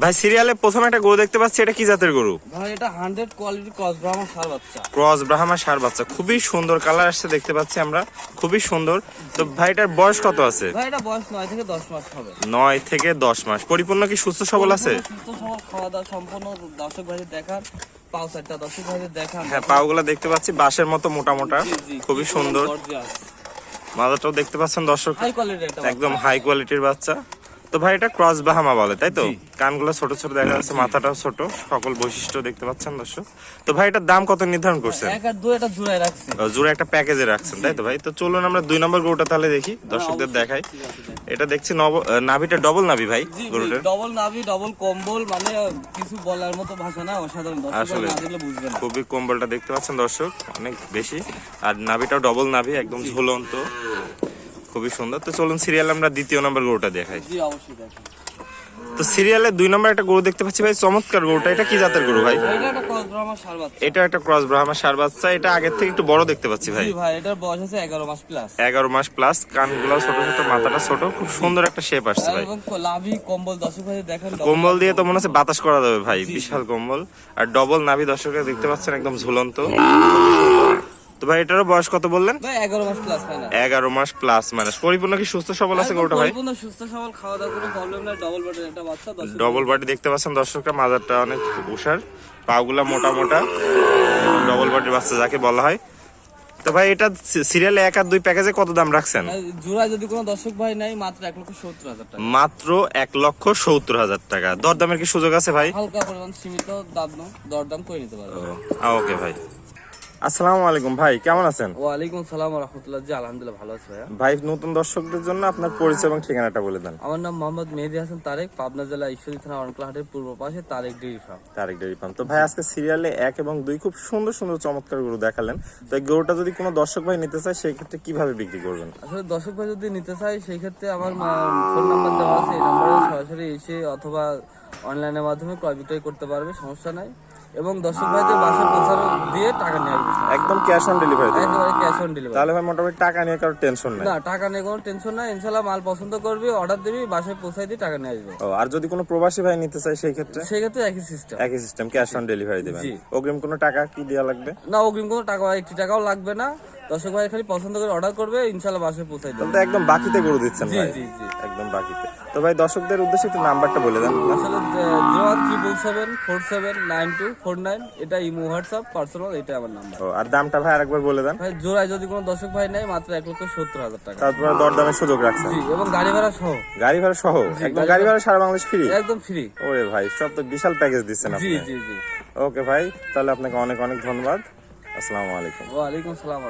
ভাই সিরিয়ালে প্রথম একটা গরু দেখতে পাচ্ছি এটা কি জাতের গরু? ভাই এটা হান্ড্রেড কোয়ালিটি ক্রস ব্রাহ্মণ সার বাচ্চা। ক্রস ব্রাহ্মা সার বাচ্চা খুবই সুন্দর কালার আসছে দেখতে পাচ্ছি আমরা খুবই সুন্দর। তো ভাইটার বয়স কত আছে? ভাই এটা বয়স নয় থেকে দশ মাস হবে। নয় থেকে দশ মাস পরিপূর্ণ কি সুস্থ সবল আছে? সুস্থ সবল খাওয়া দাওয়া সম্পূর্ণ দর্শক ভাইদের দেখার পাও চারটা দর্শক ভাইদের দেখান হ্যাঁ দেখতে পাচ্ছি বাঁশের মতো মোটা মোটা খুবই সুন্দর। মাদারটাও দেখতে পাচ্ছেন দর্শক একদম হাই কোয়ালিটির বাচ্চা। তো ভাই এটা ক্রস বাহামা বলে তাই তো? কানগুলো ছোট ছোট দেখা যাচ্ছে মাথাটাও ছোট সকল বৈশিষ্ট্য দেখতে পাচ্ছেন দর্শক। তো ভাই এটার দাম কত নির্ধারণ করছেন? এক আর দুই এটা জুড়াই রাখছি। ও, একটা প্যাকেজে রাখছেন তাই তো ভাই? তো চলুন আমরা দুই নম্বর গরুটা তাহলে দেখি দর্শকদের দেখাই। এটা দেখছি নব নাভিটা ডবল নাভি ভাই গরুটার। ডবল নাভি ডবল কম্বল মানে কিছু বলার মতো ভাষা না অসাধারণ। দর্শক আসলে। বুঝবেন খুবই কম্বলটা দেখতে পাচ্ছেন দর্শক অনেক বেশি। আর নাভিটাও ডবল নাভি একদম ঝুলন্ত। খুবই সুন্দর। তো চলুন সিরিয়াল আমরা দ্বিতীয় নম্বর গরুটা দেখাই। জি অবশ্যই দেখেন। তো সিরিয়ালে দুই নম্বর একটা গরু দেখতে পাচ্ছি ভাই চমৎকার গরুটা। এটা কি জাতের গরু ভাই? এটা একটা ক্রস ব্রাহ্মা সার বাচ্চা। এটা আগের থেকে একটু বড় দেখতে পাচ্ছি ভাই। ভাই এটার বয়স আছে এগারো মাস প্লাস এগারো মাস প্লাস কানগুলো ছোট ছোট মাথাটা ছোট। খুব সুন্দর একটা শেপ আসছে ভাই। লাভি কম্বল দর্শক ভাই দেখেন কম্বল দিয়ে তো মনে হচ্ছে বাতাস করা যাবে ভাই বিশাল কম্বল। আর ডবল নাভি দর্শকের দেখতে পাচ্ছেন একদম ঝুলন্ত। তো ভাই এটারও বয়স কত বললেন? এগারো মাস প্লাস মানে। পরিপূর্ণ কি সুস্থ সবল আছে গরুটা ভাই? সুস্থ সবল খাওয়া দাওয়া কোনো প্রবলেম নাই ডবল বডির একটা বাচ্চা ডবল বডি দেখতে পাচ্ছেন দর্শকরা মাজারটা অনেক উষার পাগুলা মোটা মোটা। ডবল বডির বাচ্চা যাকে বলা হয়। তো ভাই এটা সিরিয়ালে এক আর দুই প্যাকেজে কত দাম রাখছেন? জোড়ায় যদি কোনো দর্শক ভাই নাই মাত্র এক লক্ষ সত্তর হাজার টাকা। মাত্র এক লক্ষ সত্তর হাজার টাকা। দরদামের কি সুযোগ আছে ভাই? হালকা পরিমাণ সীমিত দাম দরদাম করে নিতে পারবে ওকে ভাই। আসসালামু আলাইকুম ভাই কেমন আছেন? ওয়ালাইকুম সালাম রহমতুল্লাহ। জি আলহামদুলিল্লাহ ভালো আছে ভাইয়া। ভাই নতুন দর্শকদের জন্য আপনার পরিচয় এবং ঠিকানাটা বলে দেন। আমার নাম মোহাম্মদ মেহেদি হাসান তারেক পাবনা জেলা ঈশ্বরী থানা অনকলাহাটের পূর্ব পাশে Tarek dairy farm. Tarek dairy farm. তো ভাই আজকে সিরিয়ালে এক এবং দুই খুব সুন্দর সুন্দর চমৎকার গরু দেখালেন। তো এই গরুটা যদি কোনো দর্শক ভাই নিতে চায় সেই ক্ষেত্রে কীভাবে বিক্রি করবেন? আসলে দর্শক ভাই যদি নিতে চাই সেই ক্ষেত্রে আমার ফোন নাম্বার দেওয়া আছে। এই নাম্বারে সরাসরি এসে অথবা অনলাইনের মাধ্যমে ক্রয় বিক্রয় করতে পারবে সমস্যা নাই। এবং দর্শক ভাইদের বাসায় পৌঁছানো দিয়ে টাকা নেওয়া একদম ক্যাশ অন ডেলিভারি একেবারে ক্যাশ অন ডেলিভারি তাহলে ভাই মোটামুটি টাকা নিয়ে কারও টেনশন নেই। না টাকা নিয়ে কোনো টেনশন নাই। ইনশাল্লাহ মাল পছন্দ করবি অর্ডার দিবি বাসায় পৌঁছাই দিয়ে টাকা নিয়ে আসবে। ও আর যদি কোনো প্রবাসী ভাই নিতে চায় সেই ক্ষেত্রে সেই ক্ষেত্রে একই সিস্টেম একই সিস্টেম ক্যাশ অন ডেলিভারি দিবেন অগ্রিম কোনো টাকা কি দেওয়া লাগবে? না অগ্রিম কোনো টাকা একটি টাকাও লাগবে না। দর্শক ভাই খালি পছন্দ করে অর্ডার করবে ইনশাল্লাহ বাসায় পৌঁছাই দেবে। একদম বাকিতে গরু দিচ্ছেন জি ভাই। জি জি। একদম বাকিতে। তো ভাই দর্শকদের উদ্দেশ্যে একটু নাম্বারটা বলে দেন। আসলে zero one triple seven four seven nine two four nine এটা ইমো হোয়াটসঅ্যাপ পার্সোনাল এটা আমার নাম্বার। ও আর দামটা ভাই আরেকবার বলে দেন। ভাই জোড়ায় যদি কোনো দর্শক ভাই নেয় মাত্র এক লক্ষ সত্তর হাজার টাকা। তারপর দরদামের সুযোগ রাখছেন। জি এবং গাড়ি ভাড়া সহ। গাড়ি ভাড়া সহ? একদম গাড়ি ভাড়া সারা বাংলাদেশ ফ্রি একদম ফ্রি ওরে ভাই সব তো বিশাল প্যাকেজ দিচ্ছেন আপনি। জি জি। জি ওকে ভাই তাহলে আপনাকে অনেক অনেক ধন্যবাদ। আসসালামু আলাইকুম। ওয়া ওয়ালাইকুম সালাম